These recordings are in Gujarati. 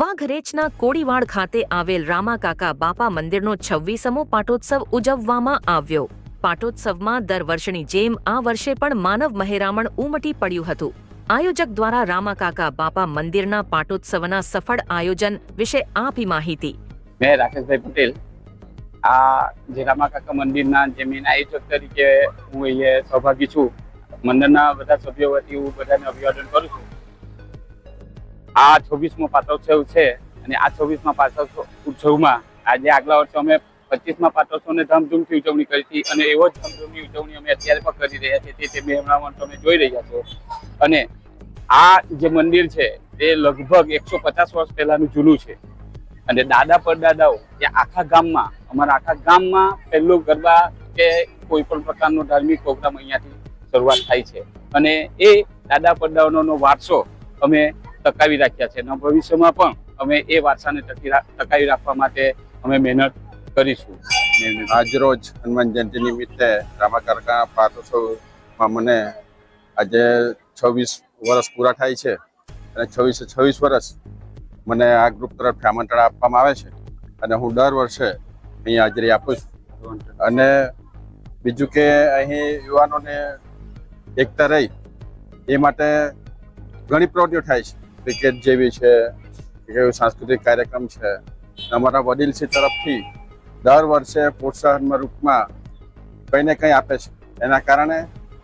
વાઘરેચના કોડીવાડ ખાતે આવેલ રામાકાકા બાપા મંદિરનો છવ્વીસમો પાટોત્સવ ઉજવવામાં આવ્યો. પાટોત્સવમાં દર વર્ષની જેમ આ વર્ષે પણ માનવ મહેરામણ ઉમટી પડ્યું હતું. આયોજક દ્વારા રામાકાકા બાપા મંદિરના પાટોત્સવના સફળ આયોજન વિશે આપી માહિતી. મેં રાકેશભાઈ પટેલ આ જે રામાકાકા મંદિરના જમીન આયોજક તરીકે હું અહીંયા સહભાગી છું. મંદિરના બધા સભ્યો વતી હું બધાને અભિવાદન કરું છું. આ છવ્વીસમો પાત્રોત્સવ છે અને આ છવ્વીસમાં ઉત્સવમાં આજે આગલા વર્ષે અમે પચીસમાં પાત્રોત્સવને ધામધૂમથી ઉજવણી કરી હતી અને એવો જ ધામધૂમની ઉજવણી અમે અત્યારે પણ કરી રહ્યા છીએ. તે બે તમે જોઈ રહ્યા છો અને આ જે મંદિર છે તે લગભગ એકસો પચાસ વર્ષ પહેલાનું જૂનું છે. અને દાદા પરદાદાઓ જે આખા ગામમાં, અમારા આખા ગામમાં પહેલું ગરબા કે કોઈ પણ પ્રકારનો ધાર્મિક પ્રોગ્રામ અહીંયાથી શરૂઆત થાય છે. અને એ દાદા પરદાઓનો વારસો અમે ટકાવી રાખ્યા છે. અને ભવિષ્યમાં પણ અમે એ વારસાને ટકાવી રાખવા માટે અમે મહેનત કરીશું. આજરોજ હનુમાન જયંતિ નિમિત્તે રામાકારકા પાટોત્સવમાં મને આજે છવ્વીસ વર્ષ પૂરા થાય છે અને છવ્વીસે છવ્વીસ વર્ષ મને આ ગ્રુપ તરફથી આમંત્રણ આપવામાં આવે છે અને હું દર વર્ષે અહીં હાજરી આપું છું. અને બીજું કે અહીં યુવાનોને એકતા રહી એ માટે ઘણી પ્રવૃત્તિઓ થાય છે. ક્રિકેટ જેવી છે, કે સાંસ્કૃતિક કાર્યક્રમ છે. અમારા વડીલશ્રી તરફથી દર વર્ષે પ્રોત્સાહનના રૂપમાં કંઈ ને કંઈ આપે છે. એના કારણે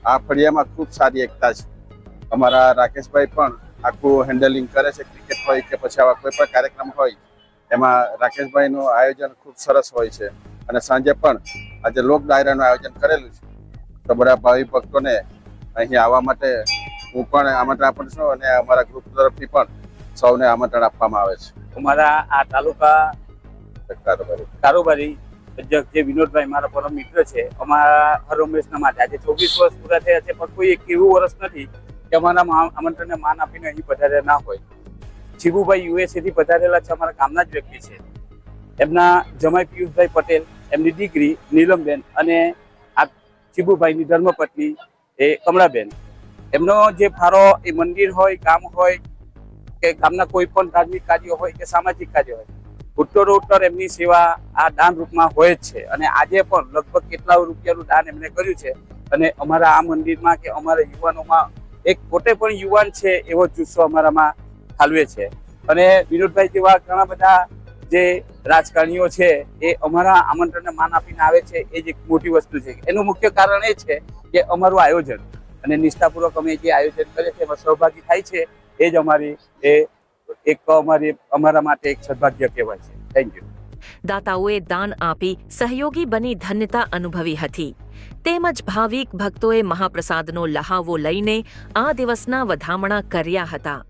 આ ફળિયામાં ખૂબ સારી એકતા છે. અમારા રાકેશભાઈ પણ આખું હેન્ડલિંગ કરે છે, ક્રિકેટ હોય કે પછી આવા કોઈ પણ કાર્યક્રમ હોય, એમાં રાકેશભાઈનું આયોજન ખૂબ સરસ હોય છે. અને સાંજે પણ આજે લોક ડાયરાનું આયોજન કરેલું છે. તો બધા ભાવિ ભક્તોને અહીં આવવા માટે હું પણ આમંત્રણ આપું છું અને અમારા ગ્રુપ તરફથી પણ સૌને આમંત્રણ આપવામાં આવે છે. અમારા આ તાલુકા કારોબારી. કારોબારી અધ્યક્ષ જે વિનોદભાઈ મારા પરમ મિત્ર છે અમારા હર હંમેશના માટે. આજે ચોવીસ વર્ષ પૂરા થયા છે પણ કોઈ એક એવું વર્ષ નથી કે અમારા આમંત્રણને માન આપીને અહીં પધાર્યા ના હોય. શિબુભાઈ યુએસએથી પધારેલા છે અમારા ગામના જ વ્યક્તિ છે. એમના જમાઈ પિયુષભાઈ પટેલ એમની દીકરી નીલમબેન અને આ શિબુભાઈની ધર્મપત્ની એ કમળાબેન. એમનો જે ફાળો, એ મંદિર હોય, ગામ હોય, કે ગામના કોઈ પણ ધાર્મિક કાર્ય હોય, કે સામાજિક કાર્ય હોય ઉત્તરોત્તર એમની સેવા આ દાન રૂપમાં હોય જ છે. અને આજે પણ લગભગ કેટલા રૂપિયાનું દાન એમણે કર્યું છે. અને અમારા આ મંદિરમાં કે અમારા યુવાનોમાં એક પોતે પણ યુવાન છે એવો જુસ્સો અમારામાં ઠાલવે છે. અને વિનોદભાઈ જેવા ઘણા બધા જે રાજકારણીઓ છે, એ અમારા આમંત્રણને માન આપીને આવે છે. એ જ એક મોટી વસ્તુ છે. એનું મુખ્ય કારણ એ છે કે અમારું આયોજન અને નિષ્ઠાપૂર્વક અમે જે આયોજન કરીએ છીએ, એમાં સહભાગી થાય છે, એ જ અમારી, એ એક અમારી, અમારા માટે એક સદભાગ્ય કહેવાય છે. થેન્ક યુ દાતાઓએ દાન આપી સહયોગી બની ધન્યતા અનુભવી હતી. તેમજ ભાવિક ભક્તોએ મહાપ્રસાદનો લહાવો લઈને આ દિવસના વધામણા કર્યા હતા.